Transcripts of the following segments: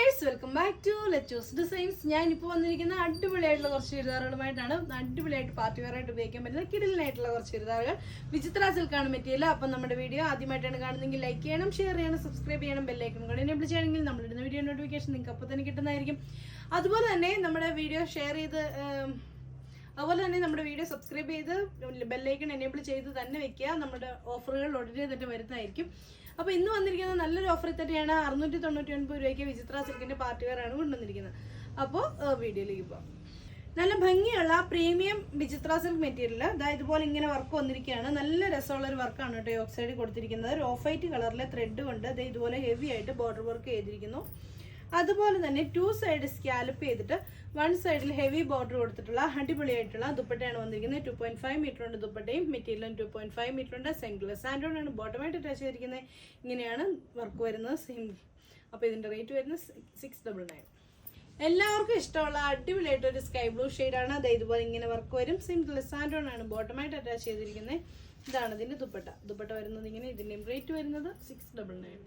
Viewers welcome back to Lettos designs ഞാൻ ഇപ്പോൾ വന്നിരിക്കുന്ന അടിപൊളിയായിട്ടുള്ള കുറച്ച് ചുരിദാറുകളുമായിട്ടാണ് അടിപൊളിയായിട്ട് പാർട്ടി വെയർ ആയിട്ട് ഉപയോഗിക്കാൻ പറ്റുന്ന കിടലിനായിട്ടുള്ള കുറച്ച് ചുരിദാറുകൾ. വിചിത്ര സിൽക്കാണ് മെറ്റീരിയൽ അപ്പം നമ്മുടെ വീഡിയോ ആദ്യമായിട്ടാണ് കാണുന്നെങ്കിൽ ലൈക്ക് ചെയ്യണം ഷെയർ ചെയ്യണം സബ്സ്ക്രൈബ് ചെയ്യണം ബെല്ലൈക്കൺ കൂടെ എന്നെ വിളിച്ചാണെങ്കിൽ നമ്മളിടുന്ന വീഡിയോ നോട്ടിഫിക്കേഷൻ നിങ്ങൾക്ക് അപ്പോൾ തന്നെ കിട്ടുന്നതായിരിക്കും. അതുപോലെ തന്നെ നമ്മുടെ വീഡിയോ ഷെയർ ചെയ്ത് അതുപോലെ തന്നെ നമ്മുടെ വീഡിയോ സബ്സ്ക്രൈബ് ചെയ്ത് ബെല്ലൈക്കൺ എനേബിൾ ചെയ്ത് തന്നെ വെക്കുക. നമ്മുടെ ഓഫറുകൾ ഉടനെ തന്നെ വരുന്നതായിരിക്കും. അപ്പോൾ ഇന്ന് വന്നിരിക്കുന്ന നല്ലൊരു ഓഫറിൽ തന്നെയാണ്. അറുന്നൂറ്റി തൊണ്ണൂറ്റി ഒൻപത് രൂപയ്ക്ക് വിചിത്ര സിൽക്കിന്റെ പാർട്ടി വെയർ ആണ് കൊണ്ടുവന്നിരിക്കുന്നത്. അപ്പോൾ വീഡിയോയിലേക്ക് പോകാം നല്ല ഭംഗിയുള്ള പ്രീമിയം വിചിത്ര സിൽക്ക് മെറ്റീരിയൽ അതായത് ഇതുപോലെ ഇങ്ങനെ വർക്ക് വന്നിരിക്കുകയാണ്. നല്ല രസമുള്ള ഒരു വർക്കാണ് കേട്ടോ ഓക്സൈഡ് കൊടുത്തിരിക്കുന്നത്. ഒരു ഓഫ് വൈറ്റ് കളറിലെ ത്രെഡ് കൊണ്ട് ഇതുപോലെ ഹെവി ആയിട്ട് ബോർഡർ വർക്ക് ചെയ്തിരിക്കുന്നു. അതുപോലെ തന്നെ ടു സൈഡ് സ്കാലപ്പ് ചെയ്തിട്ട് വൺ സൈഡിൽ ഹെവി ബോർഡർ കൊടുത്തിട്ടുള്ള അടിപൊളിയായിട്ടുള്ള ദുപ്പട്ടയാണ് വന്നിരിക്കുന്നത്. ടു പോയിന്റ് ഫൈവ് മീറ്റർ ഉണ്ട് ദുപ്പട്ടയും മെറ്റീരിയലും ടു പോയിന്റ് ഫൈവ് മീറ്റർ ഉണ്ട് സെങ്കിൾസ് ആണ് ബോട്ടമായിട്ട് ടച്ച് ചെയ്തിരിക്കുന്നത്. ഇങ്ങനെയാണ് വർക്ക് വരുന്നത്. സെയിം അപ്പോൾ ഇതിന്റെ റേറ്റ് വരുന്നത് സിക്സ് ഡബിൾ നയൻ എല്ലാവർക്കും ഇഷ്ടമുള്ള അടിപൊളിയായിട്ട് ഒരു സ്കൈ ബ്ലൂ ആണ്. അത് ഇതുപോലെ ഇങ്ങനെ വർക്ക് വരും. സിംപിൾ സാൻഡോണാണ് ബോട്ടമായിട്ട് അറ്റാച്ച് ചെയ്തിരിക്കുന്നത്. ഇതാണ് ഇതിന്റെ ദുപ്പട്ട. ദുപ്പട്ട വരുന്നത് ഇങ്ങനെ. ഇതിന്റെയും റേറ്റ് വരുന്നത് സിക്സ് ഡബിൾ നയൻ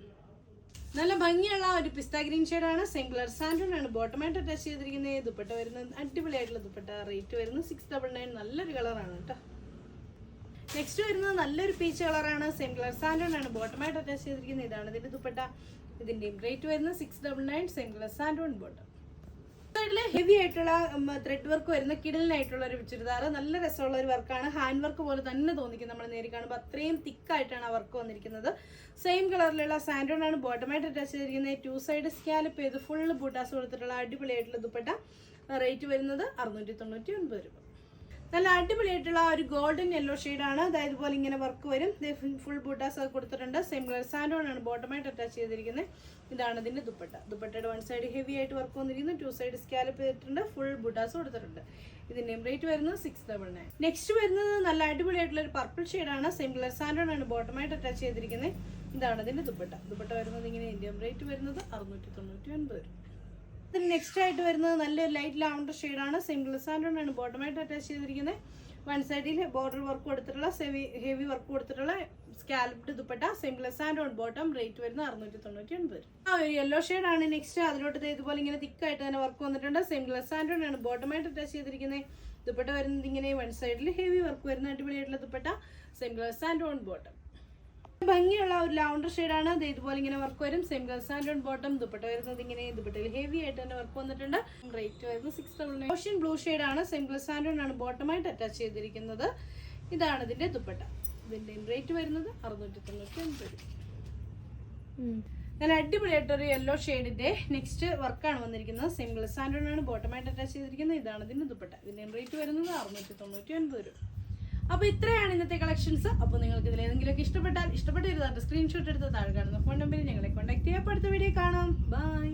നല്ല ഭംഗിയുള്ള ഒരു പിസ്ത ഗ്രീൻ ആണ് സിംഗിളർ സാൻഡോൺ ആണ് ബോട്ടമായിട്ട് അറ്റാച്ച് ചെയ്തിരിക്കുന്നത് ദുപ്പട്ട വരുന്നത് അടിപൊളിയായിട്ടുള്ള ദുപ്പട്ട റേറ്റ് വരുന്നത് സിക്സ് ഡബിൾ നയൻ നല്ലൊരു കളറാണ് കേട്ടോ നെക്സ്റ്റ് വരുന്നത് നല്ലൊരു പീച്ച് കളറാണ് കളർ സാൻഡോൺ ആണ് ബോട്ടമായിട്ട് അറ്റാച്ച് ചെയ്തിരിക്കുന്നത് ഇതാണ് ഇതിന്റെ ദുപ്പട്ട. ഇതിന്റെയും റേറ്റ് വരുന്നത് six double nine same colour santoon bottom heavy ആയിട്ടുള്ള ത്രെഡ് വർക്ക് വരുന്ന കിടലിനായിട്ടുള്ള ഒരു ചുരിദാർ നല്ല രസമുള്ള ഒരു വർക്കാണ് ഹാൻഡ് വർക്ക് പോലെ തന്നെ തോന്നിക്കും നമ്മൾ നേരി കാണുമ്പോൾ അത്രയും തിക്കായിട്ടാണ് ആ വർക്ക് വന്നിരിക്കുന്നത്. സെയിം കളറിലുള്ള സാൻഡോൺ ആണ് ബോട്ടമായിട്ട് അറ്റാച്ച് ചെയ്തിരിക്കുന്നത്. ടു സൈഡ് സ്കാലപ്പ് ചെയ്ത് ഫുള്ള് ബൂട്ടാസ് കൊടുത്തിട്ടുള്ള അടിപൊളിയായിട്ടുള്ള ദുപ്പട്ട. റേറ്റ് വരുന്നത് അറുന്നൂറ്റി തൊണ്ണൂറ്റി ഒൻപത് രൂപ. നല്ല അടിപൊളിയായിട്ടുള്ള ഒരു ഗോൾഡൻ യെല്ലോ ആണ്. അതായത് പോലെ ഇങ്ങനെ വർക്ക് വരും. ഫുൾ ബൂട്ടാസ് ഒക്കെ കൊടുത്തിട്ടുണ്ട്. സെയിം കളർ ആണ് ബോട്ടമായിട്ട് അറ്റാച്ച് ചെയ്തിരിക്കുന്നത് ഇതാണ് ഇതിന്റെ ദുപ്പട്ട. ദുപ്പട്ടയുടെ വൺ സൈഡ് ഹെവി ആയിട്ട് വർക്ക് വന്നിരിക്കുന്നു. ടു സൈഡ് സ്കാലപ്പ് ചെയ്തിട്ടുണ്ട്. ഫുൾ ബൂട്ടാസ് കൊടുത്തിട്ടുണ്ട്. ഇതിന്റെയും റേറ്റ് വരുന്നത് സിക്സ് ഡബിൾ നയൻ നെക്സ്റ്റ് വരുന്നത് നല്ല അടിപൊളിയായിട്ടുള്ള ഒരു പർപ്പിൾ ഷെയ്ഡാണ് സെയിം കളർ ആണ് ബോട്ടമായിട്ട് അറ്റാച്ച് ചെയ്തിരിക്കുന്നത് ഇതാണ് ഇതിന്റെ ദുപ്പട്ട. ദുപ്പട്ട വരുന്നത് ഇങ്ങനെ. എംബ്രേറ്റ് റേറ്റ് വരുന്നത് അറുന്നൂറ്റി തൊണ്ണൂറ്റി ഒൻപത് രൂപ. ഇതിന് നെക്സ്റ്റ് ആയിട്ട് വരുന്നത് നല്ലൊരു ലൈറ്റ് ലാവണ്ടർ ഷെയ്ഡാണ് സിംഗിൾ സാൻഡോൺ ആണ് ബോട്ടമായിട്ട് അറ്റാച്ച് ചെയ്തിരിക്കുന്നത് വൺ സൈഡിൽ ബോർഡർ വർക്ക് കൊടുത്തിട്ടുള്ള സെവി ഹെവി വർക്ക് കൊടുത്തിട്ടുള്ള scalloped dupatta single on bottom rate വരുന്നത് അറുന്നൂറ്റി തൊണ്ണൂറ്റി ഒൻപത് ആ ഒരു യെല്ലോ ആണ് നെക്സ്റ്റ് അതിലോട്ട് ഇതുപോലെ ഇങ്ങനെ തിക്കായിട്ട് തന്നെ വർക്ക് വന്നിട്ടുണ്ട്. സിംഗിൾ ഓൺ ആണ് ബോട്ടമായിട്ട് അറ്റാച്ച് ചെയ്തിരിക്കുന്നത് ദുപ്പട്ട വരുന്നത് ഇങ്ങനെ വൺ സൈഡിൽ ഹെവി വർക്ക് വരുന്ന അടിപൊളിയായിട്ടുള്ള ദുപ്പട്ട. സിംഗിൾ ഓൺ ബോട്ടം ഭംഗിയുള്ള ഒരു ലൗണ്ടർ ഷെയ്ഡാണ്. ഇത് ഇതുപോലെ ഇങ്ങനെ വർക്ക് വരും. സെയിം സാൻഡോൺ ബോട്ടം ദുപ്പട്ട വരുന്നത് ഇങ്ങനെ ദുപ്പട്ടയിൽ ഹെവി ആയിട്ട് തന്നെ വർക്ക് വന്നിട്ടുണ്ട്. റേറ്റ് വരുന്നത് six double nine ocean blue ഷെയ്ഡാണ് സെയിം ഓൺ ആണ് ബോട്ടമായിട്ട് അറ്റാച്ച് ചെയ്തിരിക്കുന്നത്. ഇതാണ് ഇതിന്റെ ദുപ്പട്ട. ഇതിന്റെ റേറ്റ് വരുന്നത് അറുന്നൂറ്റി തൊണ്ണൂറ്റി ഒൻപത് നല്ല അടിപൊളിയായിട്ടൊരു യെല്ലോ ഷെയ്ഡിന്റെ നെക്സ്റ്റ് വർക്കാണ് വന്നിരിക്കുന്നത്. സിംഗിൾ സാൻഡ് ആണ് ബോട്ടമായിട്ട് അറ്റാച്ച് ചെയ്തിരിക്കുന്നത്. ഇതാണ് ഇതിന്റെ ദുപ്പട്ട. ഇതിന്റെ റേറ്റ് വരുന്നത് അറുന്നൂറ്റി തൊണ്ണൂറ്റി ഒൻപത് രൂപ. അപ്പോൾ ഇത്രയാണ് ഇന്നത്തെ കളക്ഷൻസ് അപ്പോൾ നിങ്ങൾക്ക് ഇതിൽ ഏതെങ്കിലുമൊക്കെ ഇഷ്ടപ്പെട്ടാൽ ഇഷ്ടപ്പെട്ടിരുന്നാൽ സ്ക്രീൻഷോട്ട് എടുത്ത് താഴെ കാണുന്ന ഫോൺ നമ്പറിൽ ഞങ്ങളെ കോൺടാക്ട് ചെയ്യാം. അടുത്ത വീഡിയോ കാണാം. ബൈ